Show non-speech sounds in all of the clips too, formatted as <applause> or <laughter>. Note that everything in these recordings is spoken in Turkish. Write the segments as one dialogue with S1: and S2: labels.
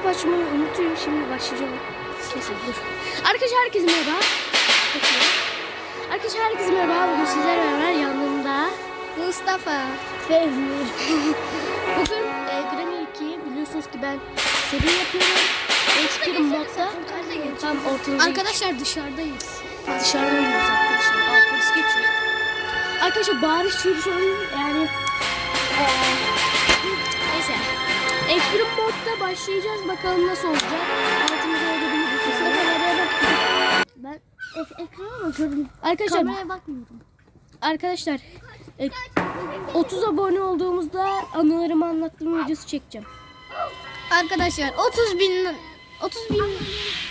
S1: Skype açmayı unutuyorum. Şimdi başlayacağım. Kesin dur. Arkadaşlar herkese merhaba. Arkadaşlar herkese merhaba. Bugün sizlerle beraber yanımda
S2: Mustafa.
S1: Fehmi. <laughs> Bugün e, Granny 2 biliyorsunuz ki ben seri yapıyorum. Extreme modda tam ortalığı
S2: Arkadaşlar dışarıdayız.
S1: dışarıdan yiyoruz arkadaşlar. Aa, polis geçiyor. Arkadaşlar bağırış çığırış oyun yani e, neyse. Extreme modda başlayacağız. Bakalım nasıl olacak. Altımıza öyle bir Mustafa nereye bakıyor?
S2: Ben ek- ekrana bakıyorum.
S1: Arkadaşlar
S2: Kameraya bakmıyorum.
S1: Arkadaşlar e, 30 abone olduğumuzda anılarımı anlattığım videosu çekeceğim.
S2: Arkadaşlar 30 bin 30 bin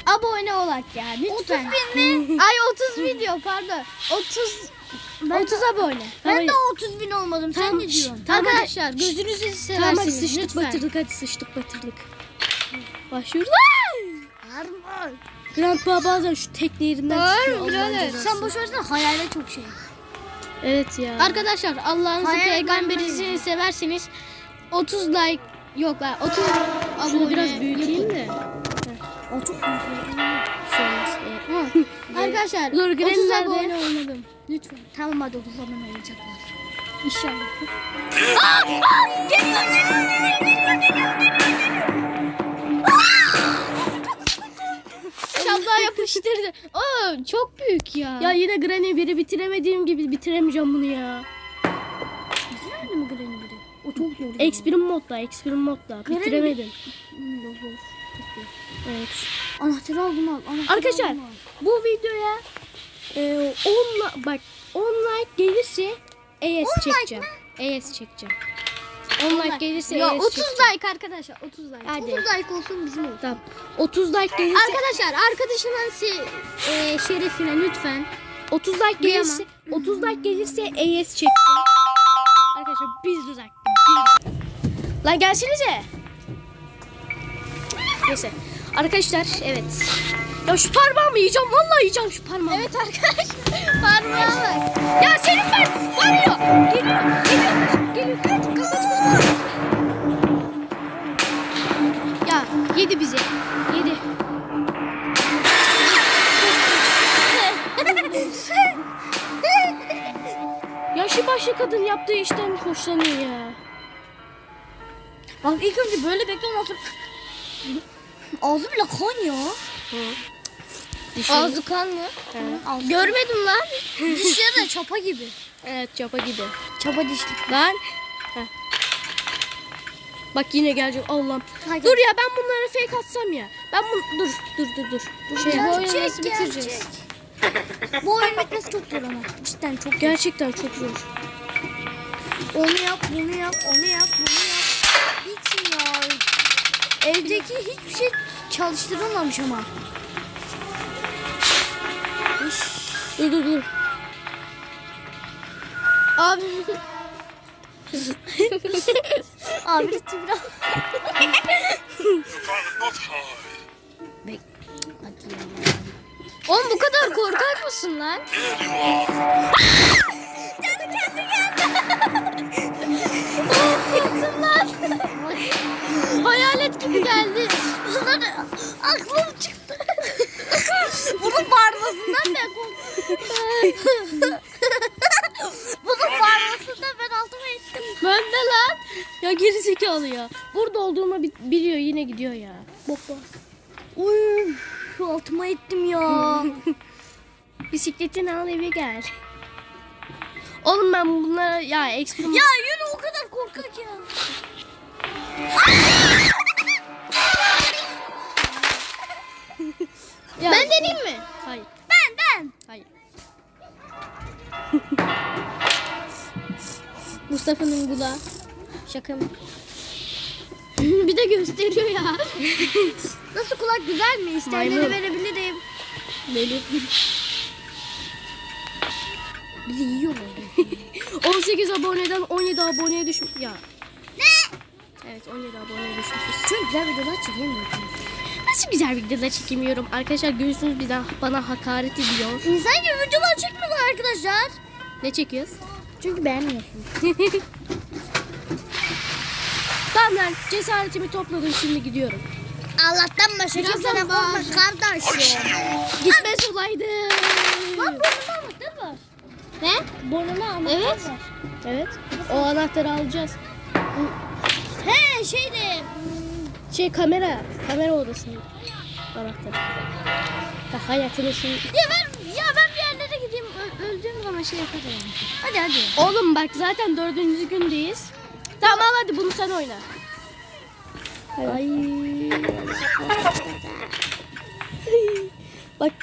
S2: abone olak ya lütfen. 30 bin mi? Ay 30 video pardon. 30 30 abone.
S1: Tamam.
S2: Ben de 30 bin olmadım. Sen ne diyorsun?
S1: tamam.
S2: Arkadaşlar gözünüzü seversiniz
S1: Tamam hadi sıçtık
S2: lütfen.
S1: batırdık hadi sıçtık batırdık. Başlıyoruz.
S2: Harman.
S1: Grandpa bazen şu tekne yerinden çıkıyor. Allah'ın
S2: birader.
S1: cezası.
S2: Sen boş versene hayale çok şey.
S1: Evet ya.
S2: Arkadaşlar Allah'ın
S1: Hayal
S2: peygamberini severseniz 30 like yok lan 30
S1: Şunu
S2: abone
S1: biraz büyüteyim de.
S2: O çok
S1: evet.
S2: Arkadaşlar
S1: Dur,
S2: 30
S1: Granny'lerde-
S2: abone olmadım. Lütfen. Tamam hadi 30 abone olacaklar. İnşallah. Şabla yapıştırdı. Oo çok büyük ya.
S1: Ya yine Granny biri bitiremediğim gibi bitiremeyeceğim bunu ya.
S2: nerede mi Granny biri? O çok zor.
S1: Extreme modda, Extreme modda. Bitiremedim. Evet.
S2: Anahtarı al bunu al. Anahtarı
S1: Arkadaşlar
S2: al, bunu al.
S1: bu videoya e, 10 li- bak 10 like gelirse ES çekeceğim. ES çekeceğim. 10 like gelirse
S2: Ya
S1: ES
S2: 30
S1: çekeceğim.
S2: like arkadaşlar 30 like.
S1: Hadi.
S2: 30 like olsun bizim olsun.
S1: Tamam. 30 like gelirse
S2: Arkadaşlar arkadaşımın se- e, şerefine lütfen
S1: 30 like gelirse 30 like gelirse ES çekeceğim. Arkadaşlar biz uzak. Lan gelsenize. Neyse. Arkadaşlar evet. Ya şu parmağımı yiyeceğim. Vallahi yiyeceğim şu parmağımı.
S2: Evet arkadaşlar parmağı.
S1: Ya senin ben varıyor. Geliyor. Geliyor. Geliyor. Kaç. Kaç. Kaç.
S2: Ya yedi bizi.
S1: Yedi. ya şu başka kadın yaptığı işten hoşlanıyor ya.
S2: Bak ilk önce böyle bekliyorum Ağzı bile kan ya.
S1: Dişi.
S2: Ağzı kan mı?
S1: He.
S2: Görmedim lan. <laughs> Dişleri de çapa gibi.
S1: Evet çapa gibi.
S2: Çapa dişli.
S1: Lan. Heh. Bak yine gelecek Allah'ım. Dur ya ben bunları fake atsam ya. Ben bunu dur dur dur dur. Şey
S2: Bu oyunu nasıl bitireceğiz? <laughs> Bu oyun bitmesi çok zor ama. Cidden çok zor.
S1: Gerçekten çok zor.
S2: Onu yap, bunu yap, onu yap, bunu yap. Hiç ya. Evdeki hiçbir şey çalıştırılmamış ama.
S1: Dur dur dur.
S2: Abi. Abi biraz. Bek. Oğlum bu kadar korkak mısın lan? Korktum lan. Hayalet gibi geldi. Aklım çıktı. Bunun bağırmasından ben. Bunun bağırmasından ben altıma ettim.
S1: Ben de lan. Ya gerizekalı ya. Burada olduğumu bi- biliyor yine gidiyor ya. Bok bok.
S2: Uy, altıma ettim ya. <laughs>
S1: Bisikletini al eve gel. Oğlum ben bunlara ya ekstrem...
S2: ya yürü o kadar korkak. Ya- <laughs>
S1: Mustafa'nın kulağı. Şaka mı? <laughs>
S2: bir de gösteriyor ya. <laughs> Nasıl kulak güzel mi? İsteyenlere
S1: Maymun.
S2: verebilirim.
S1: Melih.
S2: Bizi yiyor mu? <laughs>
S1: 18 aboneden 17 aboneye düşmüş. Ya. Ne? Evet 17 aboneye düşmüşüz.
S2: Çok güzel videolar çekemiyorsun.
S1: Nasıl güzel videolar çekemiyorum. Arkadaşlar görüyorsunuz bir daha bana hakaret ediyor.
S2: İnsan gibi videolar çekmiyorlar arkadaşlar.
S1: Ne çekiyoruz?
S2: Çünkü beğenmiyorsun. <laughs>
S1: Tamam lan cesaretimi topladım şimdi gidiyorum.
S2: Allah'tan başka
S1: bağır.
S2: korkma kardeşim.
S1: Gitmez olaydı.
S2: Lan burnuma anahtar var.
S1: Ne?
S2: Burnuma anahtar
S1: Evet.
S2: var.
S1: Evet. O anahtarı alacağız.
S2: He şeyde.
S1: Şey kamera. Kamera odasının anahtarı. Ya hayatını şimdi...
S2: Ya ben ya ben bir yerlere gideyim öldüğüm zaman şey yaparım. Hadi hadi.
S1: Oğlum bak zaten dördüncü gündeyiz. Tamam al hadi bunu sen oyna. Ay. bak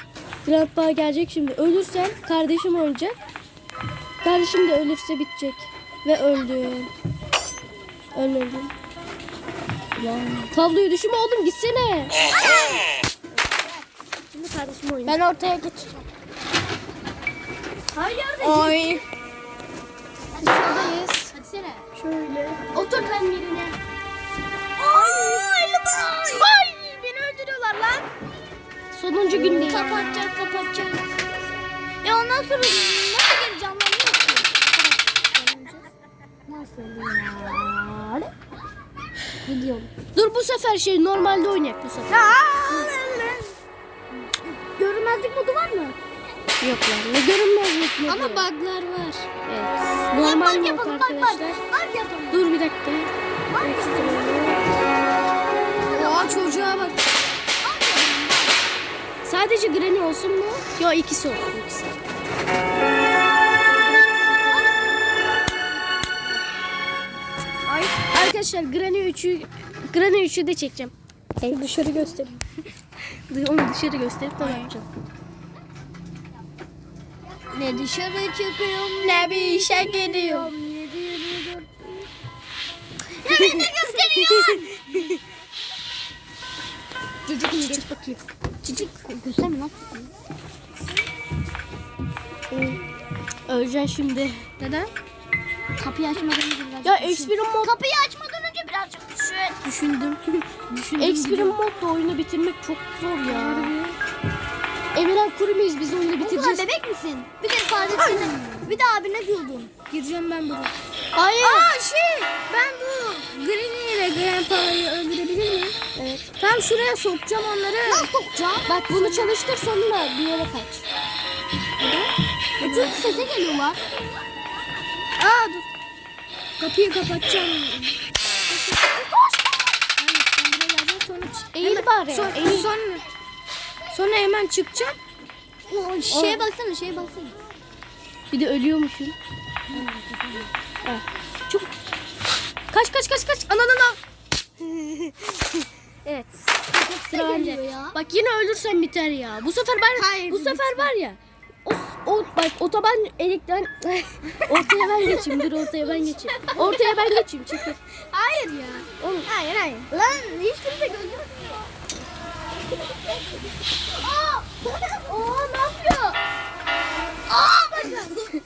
S1: Grandpa gelecek şimdi. Ölürsem kardeşim olacak. Kardeşim de ölürse bitecek. Ve öldüm. Ölmedim. Tabloyu düşürme oğlum gitsene. Şimdi kardeşim oynuyor.
S2: Ben ortaya geçeceğim.
S1: Hayır
S2: Oy.
S1: Şuradayız.
S2: Hadi sene.
S1: Şöyle. Otur ben yerine.
S2: Ay Ay beni öldürüyorlar lan.
S1: Sonuncu gündeyiz.
S2: Kapatacak kapatacak. Ya ondan sonra nasıl geri canlanıyor ki? Nasıl ya?
S1: Gidiyorum. Dur bu sefer şey normalde oynayak bu sefer.
S2: Görünmezlik modu var mı?
S1: Yok lan ne görünmezlik mi?
S2: Ama bug'lar var.
S1: Evet. Normal
S2: bug
S1: mod arkadaşlar.
S2: Bug yapalım.
S1: Dur bir dakika. Aa çocuğa bak. Sadece Granny olsun mu? Yok ikisi olsun ikisi. Ay arkadaşlar Granny 3'ü Granny 3'ü de çekeceğim. Hey, dışarı göstereyim. <laughs> Onu dışarı gösterip de yapacağım.
S2: Ne dışarı çıkıyorum
S1: Ne bir işe gidiyorum.
S2: Ya beni de gösteriyor.
S1: Çocuk geç bakayım.
S2: Çocuk gösterme lan.
S1: Öleceksin şimdi.
S2: Neden? Kapıyı açmadan önce birazcık
S1: Ya
S2: düşün.
S1: Expiron mod
S2: Kapıyı açmadan önce birazcık düşün.
S1: düşündüm. <laughs>
S2: Düşündüm.
S1: Expiron modda oyunu bitirmek çok zor ya. Emirhan kuru muyuz biz oyunu bitireceğiz?
S2: bebek misin? Bir de Saadettin'e bir de abine diyordum. Gireceğim ben bunu.
S1: Hayır.
S2: Aa şey ben bu Granny ile Grandpa'yı öldürebilir miyim?
S1: Evet.
S2: Tam şuraya sokacağım onları. Nasıl sokacağım?
S1: Bak bunu çalıştır sonra bir yere kaç.
S2: Bütün sese geliyorlar. Aa dur. Kapıyı kapatacağım. Hayır, ben buraya sonra
S1: Eğil bari,
S2: Sonra,
S1: eğil.
S2: sonra, sonra hemen çıkacağım. O şeye baksana, şeye baksana.
S1: Bir de ölüyormuşum. Çok. Kaç kaç kaç kaç. Ananı ana. <laughs> evet. Sıra bende.
S2: geliyor ya.
S1: Bak yine ölürsem biter ya. Bu sefer ben
S2: Hayır,
S1: bu sefer var ya. O, o bak otoban elekten <laughs> ortaya ben geçeyim. Dur ortaya ben geçeyim. Ortaya ben geçeyim. Çekil.
S2: Hayır ya.
S1: Oğlum
S2: Hayır hayır. Lan hiç kimse gözükmüyor. Aa! Ne yapıyor? Aa bakın.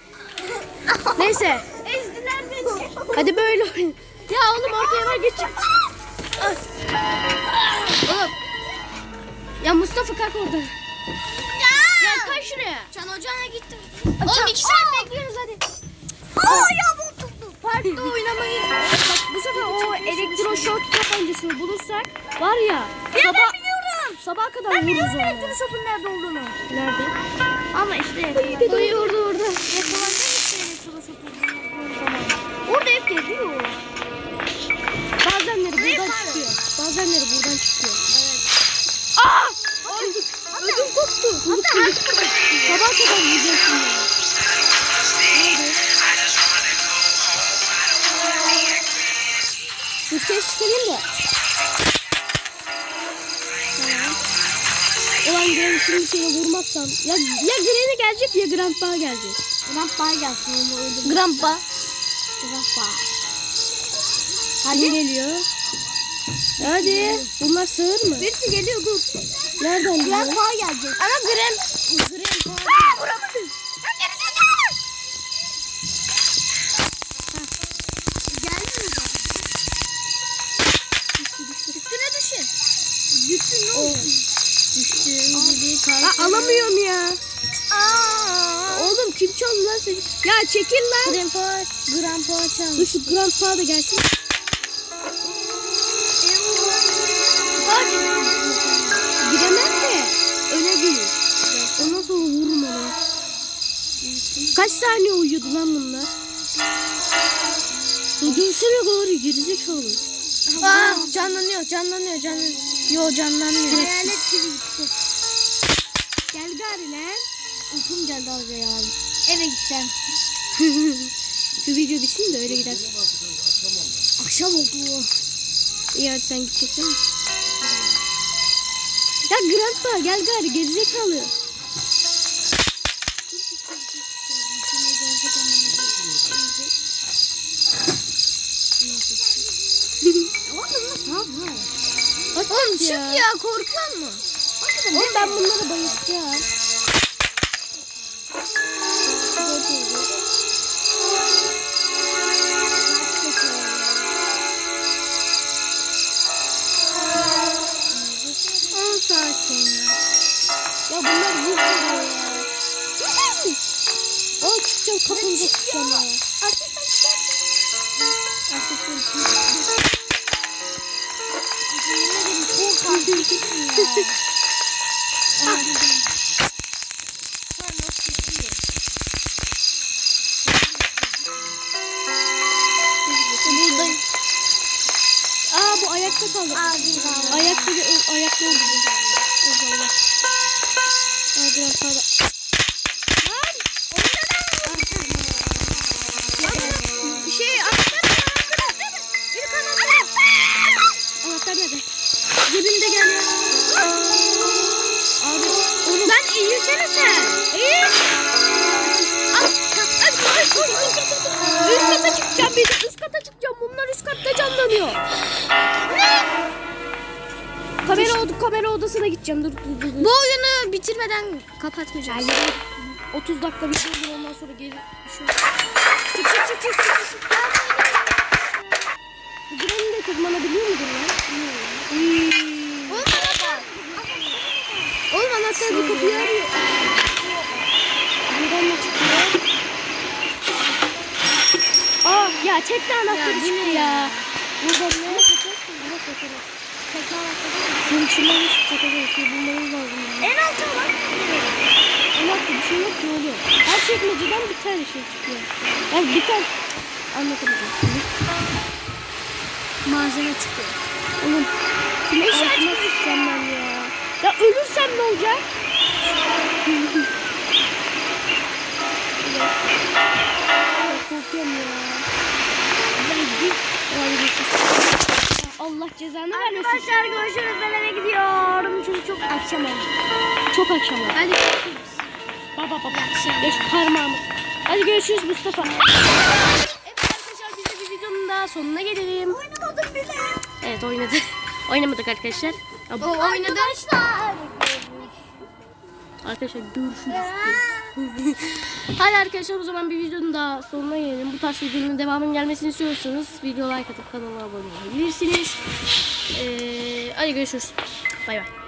S1: neyse.
S2: Ezdiler beni.
S1: Hadi böyle oyun. Ya oğlum ortaya geçeyim. Ah. Oğlum. Ya Mustafa kalk orada.
S2: Ya.
S1: Ya kaç şuraya.
S2: Can ocağına gittim. Oğlum iki saat bekliyoruz hadi. Aa ya tuttu.
S1: Parkta oynamayı. Bak bu sefer o elektroşok tabancasını bulursak var ya.
S2: Ya ben
S1: sabah, kadar
S2: Ben
S1: vururuz
S2: biliyorum
S1: onu.
S2: elektroşopun nerede olduğunu.
S1: Nerede?
S2: Ama işte.
S1: Dayı orada orada. Şimdi seni vurmazsam. Ya, ya Granny gelecek ya Grandpa gelecek.
S2: Grandpa gelsin onu öldürmek.
S1: Grandpa.
S2: Grandpa.
S1: Hadi geliyor. Hadi. Bunlar sığır mı?
S2: Birisi geliyor dur.
S1: Nereden geliyor?
S2: Grandpa gelecek. Ama Grand... Grandpa... Aa vuramadım. Üstüne düşün. Düşün ne oldu?
S1: Düştüğüm gibi
S2: Aa,
S1: alamıyorum ya.
S2: Aa.
S1: Oğlum kim çaldı lan seni? Ya çekil lan.
S2: Grandpa, Grandpa çalmış.
S1: Dur şu grandpa da gelsin. Giremez de öne girir. Ondan sonra vururum ona. Kaç saniye uyuyordu lan bunlar? Dursana gari gerizekalı.
S2: Aa, canlanıyor, canlanıyor, canlanıyor. Yo canlanmıyor.
S1: Hayalet gibi gitti. Gel gari lan. Uykum geldi abi ya.
S2: Eve gideceğim. <laughs>
S1: Şu video bitsin de öyle gidersin. Akşam oldu. İyi hadi sen gideceksin? Ya Grandpa gel gari gerizekalı.
S2: Oğlum çık ya, korkuyor mu?
S1: Oğlum ben bunları bayılacağım. Ya bunlar bu ya. Aa çıkacağım kapınıza çıkacağım ya.
S2: Buradayım.
S1: Aa bu ayakta kaldı. Ayakta da ayakta oldu. Allah. Aa biraz fazla. Katta canlanıyor. Kamera odu kamera odasına gideceğim. Dur dur dur.
S2: Bu oyunu bitirmeden kapatmayacağız.
S1: 30 dakika bir şey olur ondan sonra geri şey. Çık çık çık çık çık. Granny de tırmanabiliyor mudur lan? Hmm.
S2: Oğlum anahtar.
S1: Oğlum anahtar kapıyı arıyor. Buradan ne çıkıyor? Aa ya tekne anahtarı çıktı
S2: ne
S1: ya.
S2: Ya?
S1: Buradan ne yapacaksın? Buna kaçarız. Tekne anahtarı mı? Bunun içinden nasıl kaçacağız? Şey bulmamız lazım ya.
S2: En alta bak.
S1: Anahtar bir şey yok ki oğlum. Her çekmeceden bir tane şey çıkıyor. Yani bir tane anlatamayacağım şimdi.
S2: Malzeme çıkıyor.
S1: Oğlum. Kime işaretine düşeceğim ben ya? Ya ölürsem ne olacak? <laughs> Korkuyorum ya. Ben git. Ay, git. Allah cezanı vermesin.
S2: Arkadaşlar görüşürüz. Ben eve gidiyorum. Çünkü çok akşam oldu.
S1: Çok akşam oldu.
S2: Hadi görüşürüz.
S1: Baba baba. Geç parmağımı. Hadi görüşürüz Mustafa. Evet arkadaşlar biz de bir videonun daha sonuna gelelim.
S2: Oynamadık bile.
S1: Evet oynadı. Oynamadık arkadaşlar. Ama
S2: O oynadı. Arkadaşlar.
S1: arkadaşlar görüşürüz. <laughs> Hadi arkadaşlar o zaman bir videonun daha sonuna gelelim. Bu tarz videonun devamının gelmesini istiyorsanız video like atıp kanala abone olabilirsiniz. Ee, hadi görüşürüz. Bay bay.